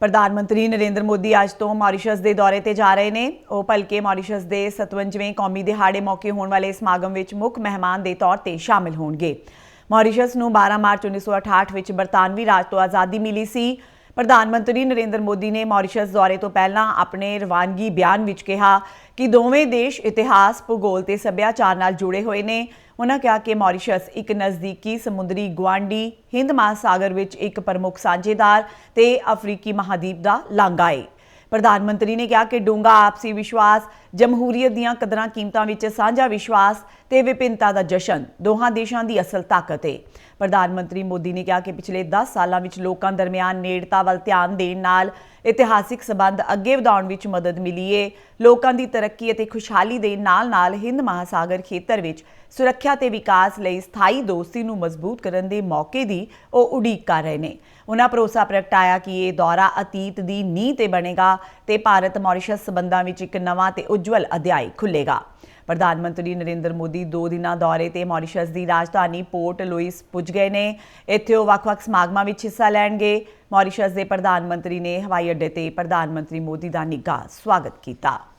ਪ੍ਰਧਾਨ ਮੰਤਰੀ ਨਰਿੰਦਰ ਮੋਦੀ ਅੱਜ ਤੋਂ ਮਾਰੀਸ਼ਸ ਦੇ ਦੌਰੇ ਤੇ ਜਾ ਰਹੇ ਨੇ। ਉਹ ਭਲਕੇ ਮਾਰੀਸ਼ਸ ਦੇ 57ਵੇਂ ਕੌਮੀ ਦਿਹਾੜੇ ਮੌਕੇ ਹੋਣ ਵਾਲੇ ਸਮਾਗਮ ਵਿੱਚ ਮੁੱਖ ਮਹਿਮਾਨ ਦੇ ਤੌਰ ਤੇ ਸ਼ਾਮਿਲ ਹੋਣਗੇ। ਮਾਰੀਸ਼ਸ ਨੂੰ 12 ਮਾਰਚ 1968 ਵਿੱਚ ਬਰਤਾਨਵੀ ਰਾਜ ਤੋਂ ਆਜ਼ਾਦੀ ਮਿਲੀ ਸੀ। ਪ੍ਰਧਾਨ ਮੰਤਰੀ ਨਰਿੰਦਰ ਮੋਦੀ ਨੇ ਮਾਰੀਸ਼ਸ ਦੌਰੇ ਤੋਂ ਪਹਿਲਾਂ ਆਪਣੇ ਰਵਾਨਗੀ ਬਿਆਨ ਵਿੱਚ ਕਿਹਾ ਕਿ ਦੋਵੇਂ ਦੇਸ਼ ਇਤਿਹਾਸ, ਭੂਗੋਲ ਤੇ ਸੱਭਿਆਚਾਰ ਨਾਲ ਜੁੜੇ ਹੋਏ ਨੇ। ਉਹਨਾਂ ਕਿਹਾ ਕਿ ਮਾਰੀਸ਼ਸ ਇੱਕ ਨਜ਼ਦੀਕੀ ਸਮੁੰਦਰੀ ਗੁਆਂਢੀ ਹਿੰਦ ਮਹਾਸਾਗਰ ਵਿੱਚ ਇੱਕ ਪ੍ਰਮੁੱਖ ਸਾਂਝੇਦਾਰ ਤੇ ਅਫਰੀਕੀ ਮਹਾਦੀਪ ਦਾ ਲਾਂਘਾ ਹੈ ਪ੍ਰਧਾਨ ਮੰਤਰੀ ਨੇ ਕਿਹਾ ਕਿ ਡੂੰਘਾ ਆਪਸੀ ਵਿਸ਼ਵਾਸ, ਜਮਹੂਰੀਅਤ ਦੀਆਂ ਕਦਰਾਂ ਕੀਮਤਾਂ ਵਿੱਚ ਸਾਂਝਾ ਵਿਸ਼ਵਾਸ ਤੇ ਵਿਭਿੰਨਤਾ ਦਾ ਜਸ਼ਨ ਦੋਹਾਂ ਦੇਸ਼ਾਂ ਦੀ ਅਸਲ ਤਾਕਤ ਹੈ ਪ੍ਰਧਾਨ ਮੰਤਰੀ ਮੋਦੀ ਨੇ ਕਿਹਾ ਕਿ ਪਿਛਲੇ 10 ਸਾਲਾਂ ਵਿੱਚ ਲੋਕਾਂ ਦਰਮਿਆਨ ਨੇੜਤਾ ਵੱਲ ਧਿਆਨ ਦੇਣ ਨਾਲ ਇਤਿਹਾਸਿਕ ਸਬੰਧ ਅੱਗੇ ਵਧਾਉਣ ਵਿੱਚ ਮਦਦ ਮਿਲੀ ਏ। ਲੋਕਾਂ ਦੀ ਤਰੱਕੀ ਅਤੇ ਖੁਸ਼ਹਾਲੀ ਦੇ ਨਾਲ-ਨਾਲ ਹਿੰਦ ਮਹਾਸਾਗਰ ਖੇਤਰ ਵਿੱਚ ਸੁਰੱਖਿਆ ਤੇ ਵਿਕਾਸ ਲਈ ਸਥਾਈ ਦੋਸਤੀ ਨੂੰ ਮਜ਼ਬੂਤ ਕਰਨ ਦੇ ਮੌਕੇ ਦੀ ਉਹ ਉਡੀਕ ਕਰ ਰਹੇ ਨੇ। ਉਹਨਾਂ ਭਰੋਸਾ ਪ੍ਰਗਟਾਇਆ ਕਿ ਇਹ ਦੌਰਾ ਅਤੀਤ ਦੀ ਨੀਂਹ ਤੇ ਬਣੇਗਾ ਤੇ ਭਾਰਤ ਮੌਰੀਸ਼ਸ ਸਬੰਧਾਂ ਵਿੱਚ ਇੱਕ ਨਵਾਂ ਤੇ ਉਜਵਲ ਅਧਿਆਇ ਖੁੱਲੇਗਾ ਪ੍ਰਧਾਨ ਮੰਤਰੀ ਨਰਿੰਦਰ ਮੋਦੀ ਦੋ ਦਿਨਾਂ ਦੌਰੇ ਤੇ ਮੌਰੀਸ਼ਸ ਦੀ ਰਾਜਧਾਨੀ ਪੋਰਟ ਲੁਈਸ ਪੁੱਜ ਗਏ ਨੇ। ਇੱਥੇ ਉਹ ਵੱਖ-ਵੱਖ ਸਮਾਗਮਾਂ ਵਿੱਚ ਹਿੱਸਾ ਲੈਣਗੇ। ਮੌਰੀਸ਼ਸ ਦੇ ਪ੍ਰਧਾਨ ਮੰਤਰੀ ਨੇ ਹਵਾਈ ਅੱਡੇ ਤੇ ਪ੍ਰਧਾਨ ਮੰਤਰੀ ਮੋਦੀ ਦਾ ਨਿੱਘਾ ਸਵਾਗਤ ਕੀਤਾ।